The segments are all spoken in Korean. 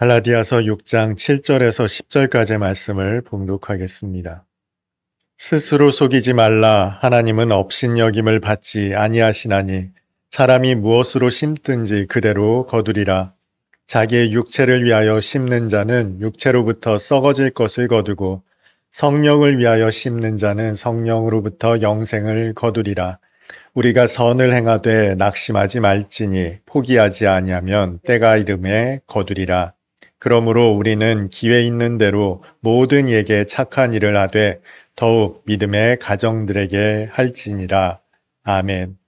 갈라디아서 6장 7절에서 10절까지의 말씀을 봉독하겠습니다. 스스로 속이지 말라. 하나님은 업신여김을 받지 아니하시나니 사람이 무엇으로 심든지 그대로 거두리라. 자기의 육체를 위하여 심는 자는 육체로부터 썩어질 것을 거두고 성령을 위하여 심는 자는 성령으로부터 영생을 거두리라. 우리가 선을 행하되 낙심하지 말지니 포기하지 아니하면 때가 이름에 거두리라 그러므로 우리는 기회 있는 대로 모든 이에게 착한 일을 하되 더욱 믿음의 가정들에게 할지니라. 아멘.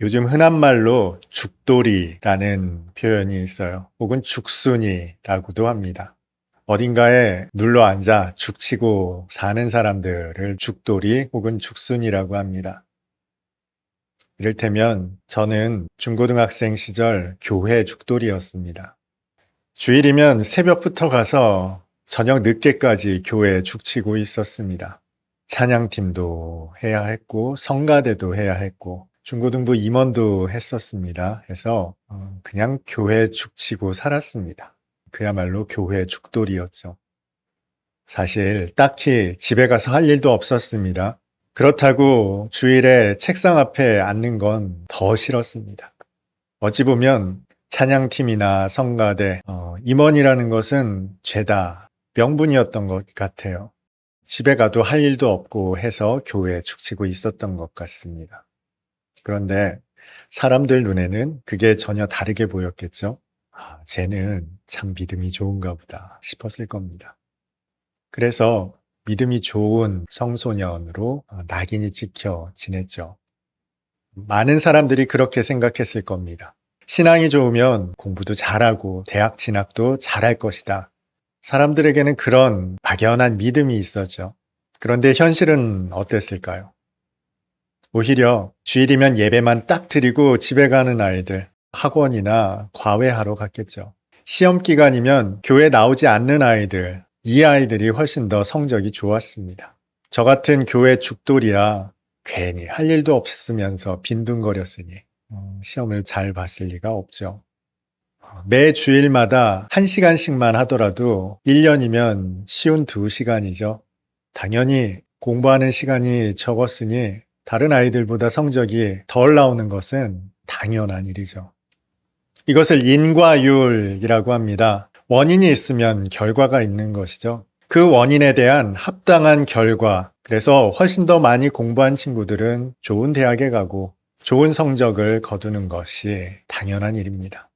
요즘 흔한 말로 죽돌이라는 표현이 있어요. 혹은 죽순이라고도 합니다. 어딘가에 눌러 앉아 죽치고 사는 사람들을 죽돌이 혹은 죽순이라고 합니다. 이를테면 저는 중고등학생 시절 교회 죽돌이였습니다. 주일이면 새벽부터 가서 저녁 늦게까지 교회에 죽치고 있었습니다. 찬양팀도 해야 했고 성가대도 해야 했고 중고등부 임원도 했었습니다. 해서 어, 그냥 교회 죽치고 살았습니다. 그야말로 교회 죽돌이였죠. 사실 딱히 집에 가서 할 일도 없었습니다. 그렇다고 주일에 책상 앞에 앉는 건 더 싫었습니다. 어찌 보면 찬양팀이나 성가대, 어, 임원이라는 것은 죄다 명분이었던 것 같아요. 집에 가도 할 일도 없고 해서 교회에 죽치고 있었던 것 같습니다. 그런데 사람들 눈에는 그게 전혀 다르게 보였겠죠? 아, 쟤는 참 믿음이 좋은가 보다 싶었을 겁니다. 그래서 믿음이 좋은 청소년으로 어, 낙인이 찍혀 지냈죠. 많은 사람들이 그렇게 생각했을 겁니다. 신앙이 좋으면 공부도 잘하고 대학 진학도 잘할 것이다. 사람들에게는 그런 막연한 믿음이 있었죠. 그런데 현실은 어땠을까요? 오히려 주일이면 예배만 딱 드리고 집에 가는 아이들, 학원이나 과외하러 갔겠죠. 시험 기간이면 교회 나오지 않는 아이들, 이 아이들이 훨씬 더 성적이 좋았습니다. 저 같은 교회 죽돌이야 괜히 할 일도 없으면서 빈둥거렸으니 어, 시험을 잘 봤을 리가 없죠. 매 주일마다 한 시간씩만 하더라도 1년이면 쉬운 2시간이죠. 당연히 공부하는 시간이 적었으니 다른 아이들보다 성적이 덜 나오는 것은 당연한 일이죠. 이것을 인과율이라고 합니다. 원인이 있으면 결과가 있는 것이죠. 그 원인에 대한 합당한 결과, 그래서 훨씬 더 많이 공부한 친구들은 좋은 대학에 가고 좋은 성적을 거두는 것이 당연한 일입니다.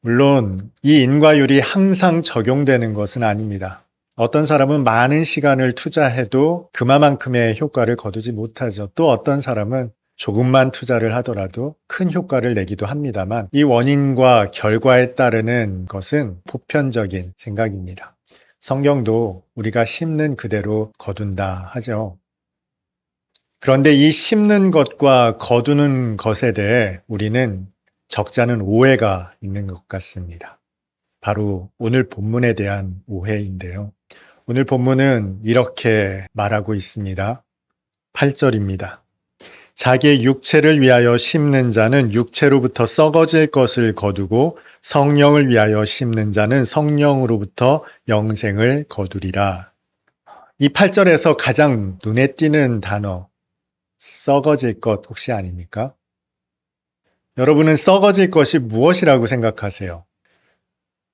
물론 이 인과율이 항상 적용되는 것은 아닙니다. 어떤 사람은 많은 시간을 투자해도 그만큼의 효과를 거두지 못하죠. 또 어떤 사람은 조금만 투자를 하더라도 큰 효과를 내기도 합니다만 이 원인과 결과에 따르는 것은 보편적인 생각입니다. 성경도 우리가 심는 그대로 거둔다 하죠. 그런데 이 심는 것과 거두는 것에 대해 우리는 적잖은 오해가 있는 것 같습니다. 바로 오늘 본문에 대한 오해인데요. 오늘 본문은 이렇게 말하고 있습니다. 8절입니다. 자기의 육체를 위하여 심는 자는 육체로부터 썩어질 것을 거두고 성령을 위하여 심는 자는 성령으로부터 영생을 거두리라. 이 8절에서 가장 눈에 띄는 단어, 썩어질 것 혹시 아닙니까? 여러분은 썩어질 것이 무엇이라고 생각하세요?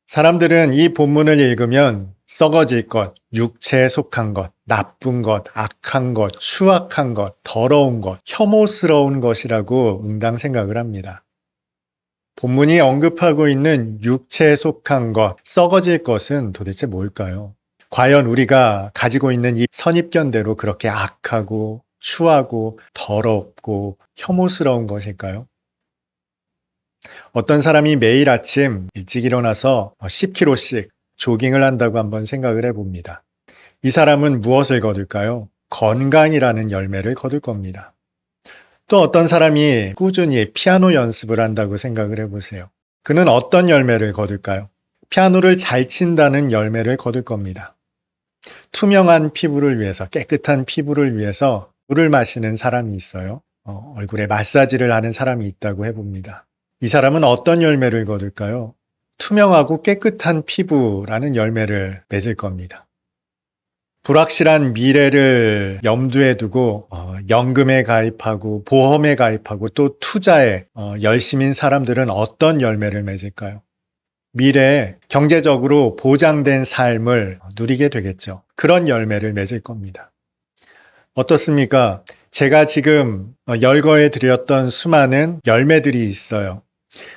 사람들은 이 본문을 읽으면 썩어질 것, 육체에 속한 것, 나쁜 것, 악한 것, 추악한 것, 더러운 것, 혐오스러운 것이라고 응당 생각을 합니다. 본문이 언급하고 있는 육체에 속한 것, 썩어질 것은 도대체 뭘까요? 과연 우리가 가지고 있는 이 선입견대로 그렇게 악하고 추하고 더럽고 혐오스러운 것일까요? 어떤 사람이 매일 아침 일찍 일어나서 10km씩 조깅을 한다고 한번 생각을 해봅니다. 이 사람은 무엇을 거둘까요? 건강이라는 열매를 거둘 겁니다. 또 어떤 사람이 꾸준히 피아노 연습을 한다고 생각을 해보세요. 그는 어떤 열매를 거둘까요? 피아노를 잘 친다는 열매를 거둘 겁니다. 투명한 피부를 위해서, 깨끗한 피부를 위해서 물을 마시는 사람이 있어요. 어, 얼굴에 마사지를 하는 사람이 있다고 해봅니다. 이 사람은 어떤 열매를 거둘까요? 투명하고 깨끗한 피부라는 열매를 맺을 겁니다. 불확실한 미래를 염두에 두고 어, 연금에 가입하고 보험에 가입하고 또 투자에 어, 열심인 사람들은 어떤 열매를 맺을까요? 미래에 경제적으로 보장된 삶을 누리게 되겠죠. 그런 열매를 맺을 겁니다. 어떻습니까? 제가 지금 어, 열거해 드렸던 수많은 열매들이 있어요.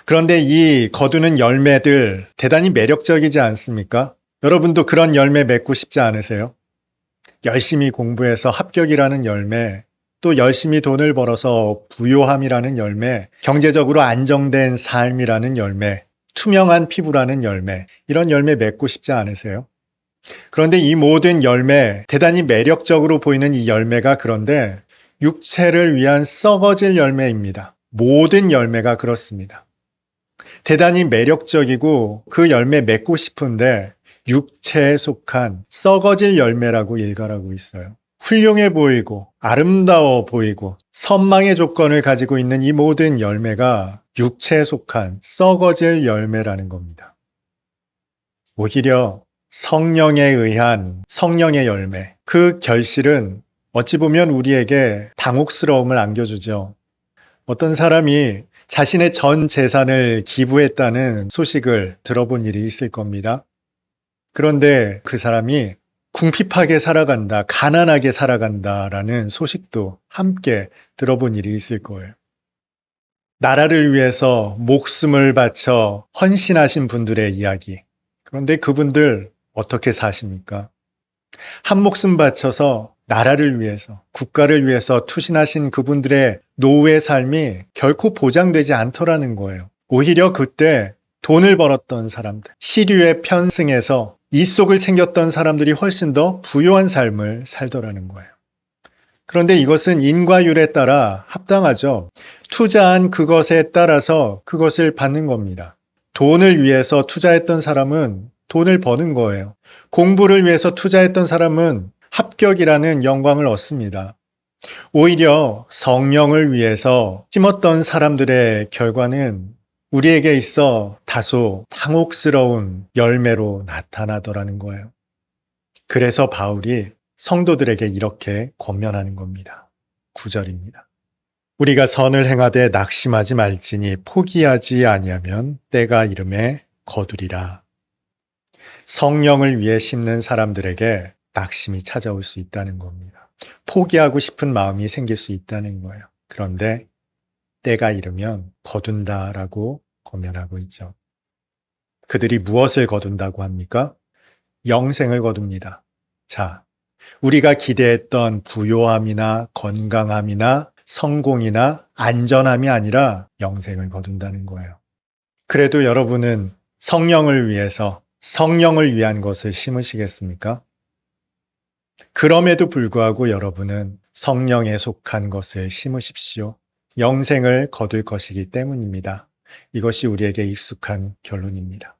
그런데 이 거두는 열매들 대단히 매력적이지 않습니까? 여러분도 그런 열매 맺고 싶지 않으세요? 열심히 공부해서 합격이라는 열매, 또 열심히 돈을 벌어서 부요함이라는 열매, 경제적으로 안정된 삶이라는 열매, 투명한 피부라는 열매, 이런 열매 맺고 싶지 않으세요? 그런데 이 모든 열매, 대단히 매력적으로 보이는 이 열매가 그런데 육체를 위한 썩어질 열매입니다. 모든 열매가 그렇습니다. 대단히 매력적이고 그 열매 맺고 싶은데 육체에 속한 썩어질 열매라고 일갈하고 있어요. 훌륭해 보이고 아름다워 보이고 선망의 조건을 가지고 있는 이 모든 열매가 육체에 속한 썩어질 열매라는 겁니다. 오히려 성령에 의한 성령의 열매, 그 결실은 어찌 보면 우리에게 당혹스러움을 안겨주죠. 어떤 사람이 자신의 전 재산을 기부했다는 소식을 들어본 일이 있을 겁니다. 그런데 그 사람이 궁핍하게 살아간다, 가난하게 살아간다라는 소식도 함께 들어본 일이 있을 거예요. 나라를 위해서 목숨을 바쳐 헌신하신 분들의 이야기. 그런데 그분들 어떻게 사십니까? 한 목숨 바쳐서 나라를 위해서, 국가를 위해서 투신하신 그분들의 노후의 삶이 결코 보장되지 않더라는 거예요. 오히려 그때 돈을 벌었던 사람들, 시류에 편승해서 이 속을 챙겼던 사람들이 훨씬 더 부유한 삶을 살더라는 거예요. 그런데 이것은 인과율에 따라 합당하죠. 투자한 그것에 따라서 그것을 받는 겁니다. 돈을 위해서 투자했던 사람은 돈을 버는 거예요. 공부를 위해서 투자했던 사람은 합격이라는 영광을 얻습니다. 오히려 성령을 위해서 찜었던 사람들의 결과는 우리에게 있어 다소 당혹스러운 열매로 나타나더라는 거예요. 그래서 바울이 성도들에게 이렇게 권면하는 겁니다. 9절입니다. 우리가 선을 행하되 낙심하지 말지니 포기하지 아니하면 때가 이름에 거두리라. 성령을 위해 심는 사람들에게 낙심이 찾아올 수 있다는 겁니다. 포기하고 싶은 마음이 생길 수 있다는 거예요. 그런데 때가 이르면 거둔다라고 권면하고 있죠. 그들이 무엇을 거둔다고 합니까? 영생을 거둡니다. 자, 우리가 기대했던 부요함이나 건강함이나 성공이나 안전함이 아니라 영생을 거둔다는 거예요. 그래도 여러분은 성령을 위해서 성령을 위한 것을 심으시겠습니까? 그럼에도 불구하고 여러분은 성령에 속한 것을 심으십시오. 영생을 거둘 것이기 때문입니다. 이것이 우리에게 익숙한 결론입니다.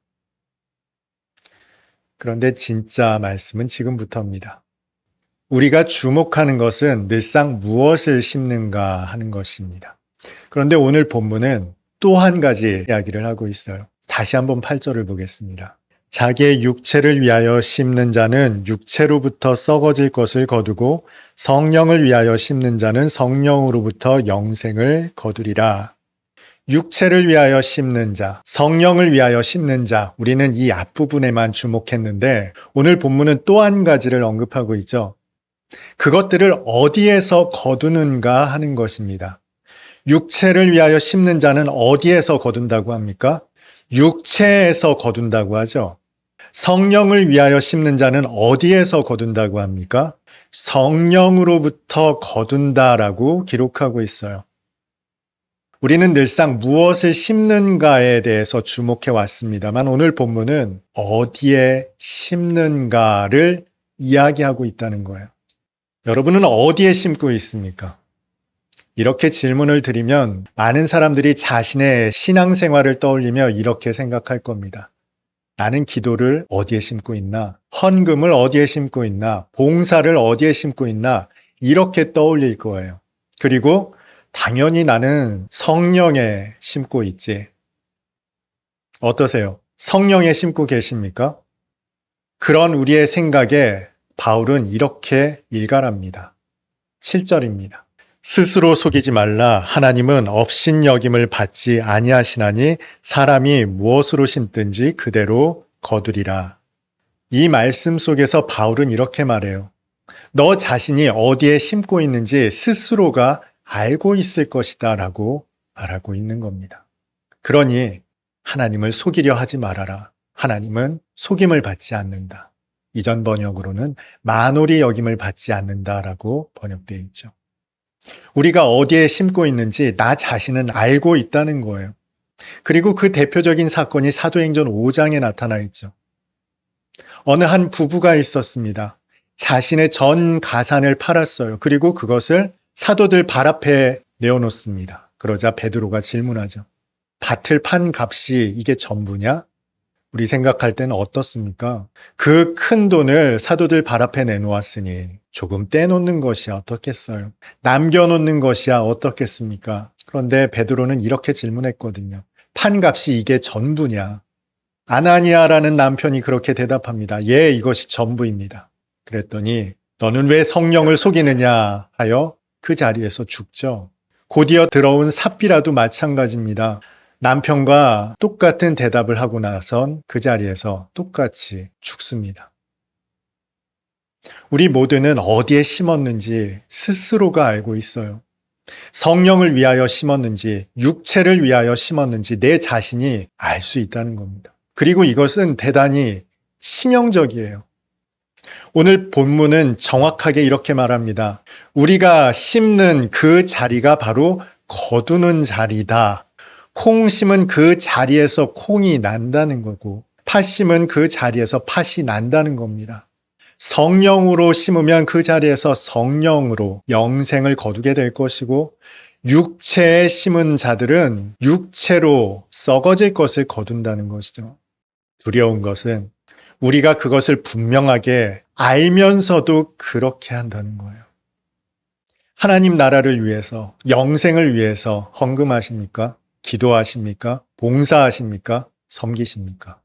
그런데 진짜 말씀은 지금부터입니다. 우리가 주목하는 것은 늘상 무엇을 심는가 하는 것입니다. 그런데 오늘 본문은 또 한 가지 이야기를 하고 있어요. 다시 한번 8절을 보겠습니다. 자기의 육체를 위하여 심는 자는 육체로부터 썩어질 것을 거두고 성령을 위하여 심는 자는 성령으로부터 영생을 거두리라. 육체를 위하여 심는 자, 성령을 위하여 심는 자, 우리는 이 앞부분에만 주목했는데 오늘 본문은 또 한 가지를 언급하고 있죠. 그것들을 어디에서 거두는가 하는 것입니다. 육체를 위하여 심는 자는 어디에서 거둔다고 합니까? 육체에서 거둔다고 하죠. 성령을 위하여 심는 자는 어디에서 거둔다고 합니까? 성령으로부터 거둔다라고 기록하고 있어요. 우리는 늘상 무엇을 심는가에 대해서 주목해 왔습니다만 오늘 본문은 어디에 심는가를 이야기하고 있다는 거예요. 여러분은 어디에 심고 있습니까? 이렇게 질문을 드리면 많은 사람들이 자신의 신앙생활을 떠올리며 이렇게 생각할 겁니다. 나는 기도를 어디에 심고 있나? 헌금을 어디에 심고 있나? 봉사를 어디에 심고 있나? 이렇게 떠올릴 거예요. 그리고 당연히 나는 성령에 심고 있지. 어떠세요? 성령에 심고 계십니까? 그런 우리의 생각에 바울은 이렇게 일갈합니다. 7절입니다. 스스로 속이지 말라 하나님은 업신 여김을 받지 아니하시나니 사람이 무엇으로 심든지 그대로 거두리라. 이 말씀 속에서 바울은 이렇게 말해요. 너 자신이 어디에 심고 있는지 스스로가 알고 있을 것이다 라고 말하고 있는 겁니다. 그러니 하나님을 속이려 하지 말아라. 하나님은 속임을 받지 않는다. 이전 번역으로는 만홀이 여김을 받지 않는다라고 번역되어 있죠. 우리가 어디에 심고 있는지 나 자신은 알고 있다는 거예요. 그리고 그 대표적인 사건이 사도행전 5장에 나타나 있죠. 어느 한 부부가 있었습니다. 자신의 전 가산을 팔았어요. 그리고 그것을 사도들 발 앞에 내어놓습니다. 그러자 베드로가 질문하죠. 밭을 판 값이 이게 전부냐? 우리 생각할 때는 어떻습니까? 그 큰 돈을 사도들 발 앞에 내놓았으니 조금 떼놓는 것이 어떻겠어요? 남겨놓는 것이야 어떻겠습니까? 그런데 베드로는 이렇게 질문했거든요. 판 값이 이게 전부냐? 아나니아라는 남편이 그렇게 대답합니다. 예, 이것이 전부입니다. 그랬더니 너는 왜 성령을 속이느냐 하여 그 자리에서 죽죠. 곧이어 들어온 삽비라도 마찬가지입니다. 남편과 똑같은 대답을 하고 나선 그 자리에서 똑같이 죽습니다. 우리 모두는 어디에 심었는지 스스로가 알고 있어요. 성령을 위하여 심었는지, 육체를 위하여 심었는지 내 자신이 알 수 있다는 겁니다. 그리고 이것은 대단히 치명적이에요. 오늘 본문은 정확하게 이렇게 말합니다. 우리가 심는 그 자리가 바로 거두는 자리다. 콩 심은 그 자리에서 콩이 난다는 거고, 팥 심은 그 자리에서 팥이 난다는 겁니다. 성령으로 심으면 그 자리에서 성령으로 영생을 거두게 될 것이고, 육체에 심은 자들은 육체로 썩어질 것을 거둔다는 것이죠. 두려운 것은 우리가 그것을 분명하게 알면서도 그렇게 한다는 거예요. 하나님 나라를 위해서, 영생을 위해서 헌금하십니까? 기도하십니까? 봉사하십니까? 섬기십니까?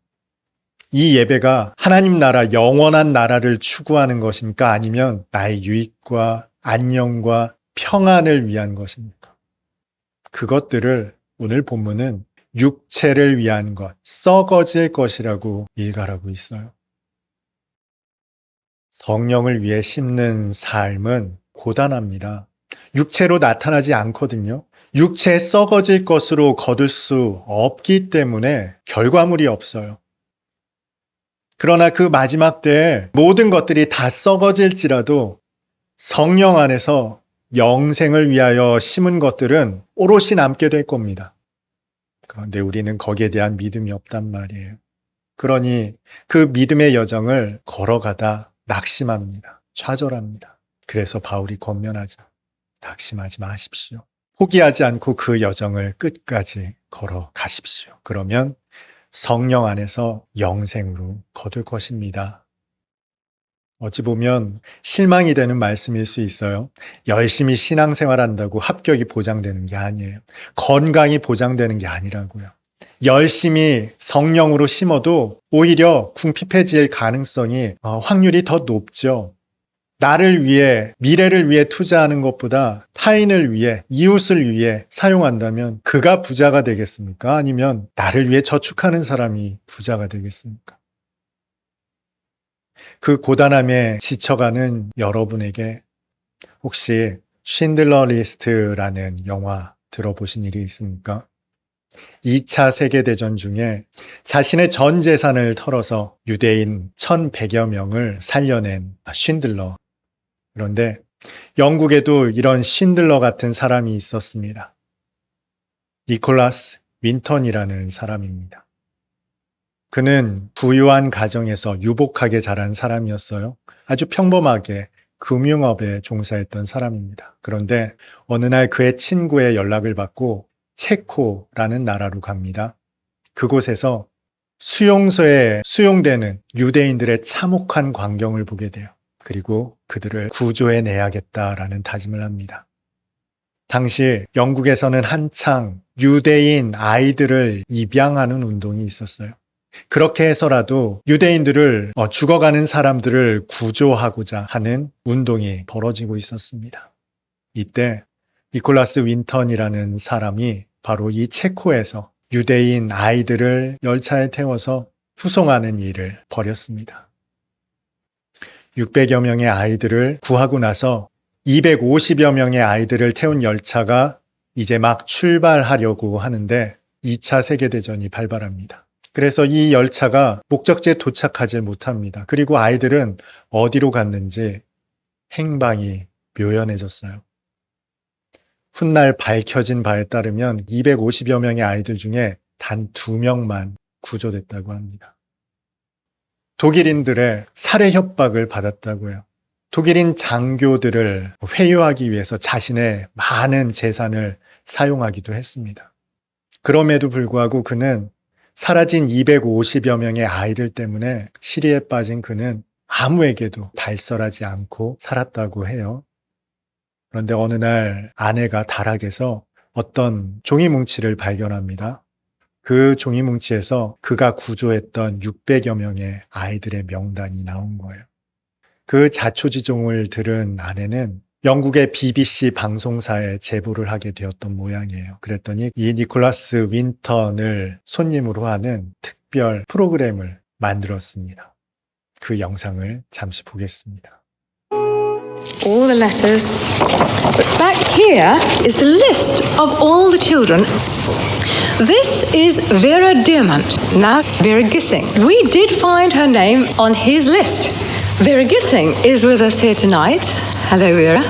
이 예배가 하나님 나라, 영원한 나라를 추구하는 것입니까? 아니면 나의 유익과 안녕과 평안을 위한 것입니까? 그것들을 오늘 본문은 육체를 위한 것, 썩어질 것이라고 일갈하고 있어요. 성령을 위해 심는 삶은 고단합니다. 육체로 나타나지 않거든요. 육체 썩어질 것으로 거둘 수 없기 때문에 결과물이 없어요. 그러나 그 마지막 때에 모든 것들이 다 썩어질지라도 성령 안에서 영생을 위하여 심은 것들은 오롯이 남게 될 겁니다. 그런데 우리는 거기에 대한 믿음이 없단 말이에요. 그러니 그 믿음의 여정을 걸어가다 낙심합니다. 좌절합니다. 그래서 바울이 권면하죠. 낙심하지 마십시오. 포기하지 않고 그 여정을 끝까지 걸어가십시오. 그러면 성령 안에서 영생으로 거둘 것입니다. 어찌 보면 실망이 되는 말씀일 수 있어요. 열심히 신앙생활 한다고 합격이 보장되는 게 아니에요. 건강이 보장되는 게 아니라고요. 열심히 성령으로 심어도 오히려 궁핍해질 가능성이 어, 확률이 더 높죠. 나를 위해, 미래를 위해 투자하는 것보다 타인을 위해, 이웃을 위해 사용한다면 그가 부자가 되겠습니까? 아니면 나를 위해 저축하는 사람이 부자가 되겠습니까? 그 고단함에 지쳐가는 여러분에게 혹시 쉰들러 리스트라는 영화 들어보신 일이 있습니까? 2차 세계대전 중에 자신의 전 재산을 털어서 유대인 1100여 명을 살려낸 쉰들러. 그런데 영국에도 이런 쉰들러 같은 사람이 있었습니다. 니콜라스 윈턴이라는 사람입니다. 그는 부유한 가정에서 유복하게 자란 사람이었어요. 아주 평범하게 금융업에 종사했던 사람입니다. 그런데 어느 날 그의 친구의 연락을 받고 체코라는 나라로 갑니다. 그곳에서 수용소에 수용되는 유대인들의 참혹한 광경을 보게 돼요. 그리고 그들을 구조해 내야겠다라는 다짐을 합니다. 당시 영국에서는 한창 유대인 아이들을 입양하는 운동이 있었어요. 그렇게 해서라도 유대인들을 어, 죽어가는 사람들을 구조하고자 하는 운동이 벌어지고 있었습니다. 이때 니콜라스 윈턴이라는 사람이 바로 이 체코에서 유대인 아이들을 열차에 태워서 후송하는 일을 벌였습니다. 600여 명의 아이들을 구하고 나서 250여 명의 아이들을 태운 열차가 이제 막 출발하려고 하는데 2차 세계대전이 발발합니다. 그래서 이 열차가 목적지에 도착하지 못합니다. 그리고 아이들은 어디로 갔는지 행방이 묘연해졌어요. 훗날 밝혀진 바에 따르면 250여 명의 아이들 중에 단두 명만 구조됐다고 합니다. 독일인들의 살해 협박을 받았다고요. 독일인 장교들을 회유하기 위해서 자신의 많은 재산을 사용하기도 했습니다. 그럼에도 불구하고 그는 사라진 250여 명의 아이들 때문에 시리에 빠진 그는 아무에게도 발설하지 않고 살았다고 해요. 그런데 어느 날 아내가 다락에서 어떤 종이 뭉치를 발견합니다. 그 종이 뭉치에서 그가 구조했던 600여 명의 아이들의 명단이 나온 거예요. 그 자초지종을 들은 아내는 영국의 BBC 방송사에 제보를 하게 되었던 모양이에요. 그랬더니 이 니콜라스 윈턴을 손님으로 하는 특별 프로그램을 만들었습니다. 그 영상을 잠시 보겠습니다. all the letters. But back here is the list of all the children. This is Vera Diamant, now Vera Gissing. We did find her name on his list. Vera Gissing is with us here tonight. Hello, Vera.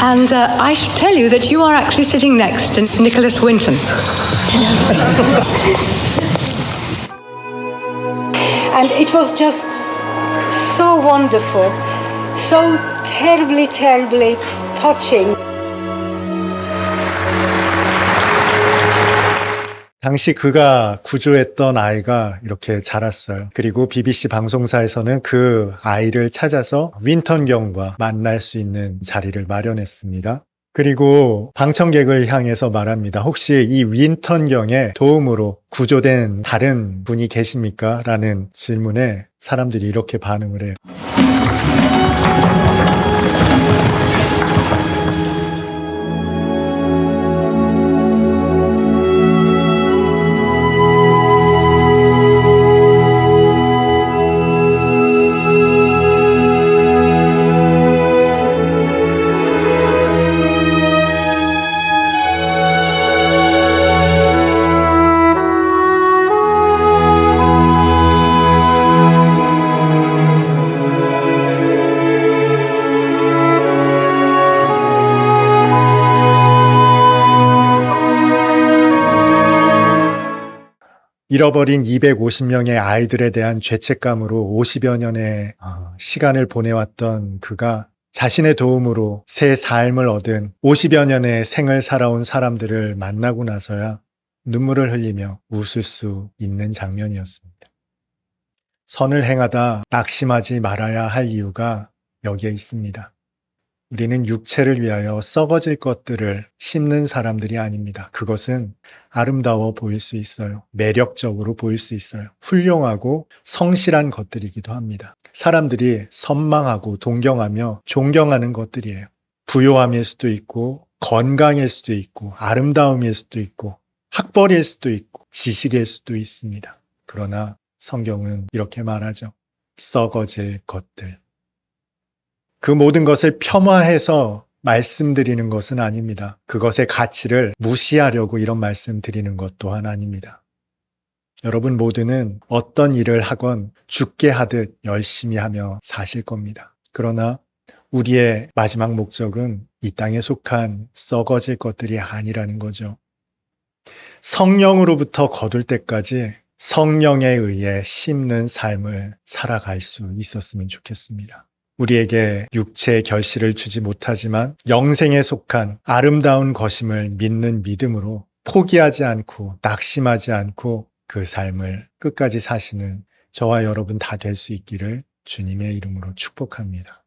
And uh, I should tell you that you are actually sitting next to Nicholas Winton. and it was just so wonderful, so terribly, terribly touching. 당시 그가 구조했던 아이가 이렇게 자랐어요. 그리고 BBC 방송사에서는 그 아이를 찾아서 윈턴경과 만날 수 있는 자리를 마련했습니다. 그리고 방청객을 향해서 말합니다. 혹시 이 윈턴경의 도움으로 구조된 다른 분이 계십니까? 라는 질문에 사람들이 이렇게 반응을 해요. 잃어버린 250명의 아이들에 대한 죄책감으로 50여 년의 어, 시간을 보내왔던 그가 자신의 도움으로 새 삶을 얻은 50여 년의 생을 살아온 사람들을 만나고 나서야 눈물을 흘리며 웃을 수 있는 장면이었습니다. 선을 행하다 낙심하지 말아야 할 이유가 여기에 있습니다. 우리는 육체를 위하여 썩어질 것들을 심는 사람들이 아닙니다. 그것은 아름다워 보일 수 있어요. 매력적으로 보일 수 있어요. 훌륭하고 성실한 것들이기도 합니다. 사람들이 선망하고 동경하며 존경하는 것들이에요. 부요함일 수도 있고, 건강일 수도 있고, 아름다움일 수도 있고, 학벌일 수도 있고, 지식일 수도 있습니다. 그러나 성경은 이렇게 말하죠. 썩어질 것들. 그 모든 것을 폄하해서 말씀드리는 것은 아닙니다. 그것의 가치를 무시하려고 이런 말씀 드리는 것 또한 아닙니다. 여러분 모두는 어떤 일을 하건 죽게 하듯 열심히 하며 사실 겁니다. 그러나 우리의 마지막 목적은 이 땅에 속한 썩어질 것들이 아니라는 거죠. 성령으로부터 거둘 때까지 성령에 의해 심는 삶을 살아갈 수 있었으면 좋겠습니다. 우리에게 육체의 결실을 주지 못하지만 영생에 속한 아름다운 것임을 믿는 믿음으로 포기하지 않고 낙심하지 않고 그 삶을 끝까지 사시는 저와 여러분 다 될 수 있기를 주님의 이름으로 축복합니다.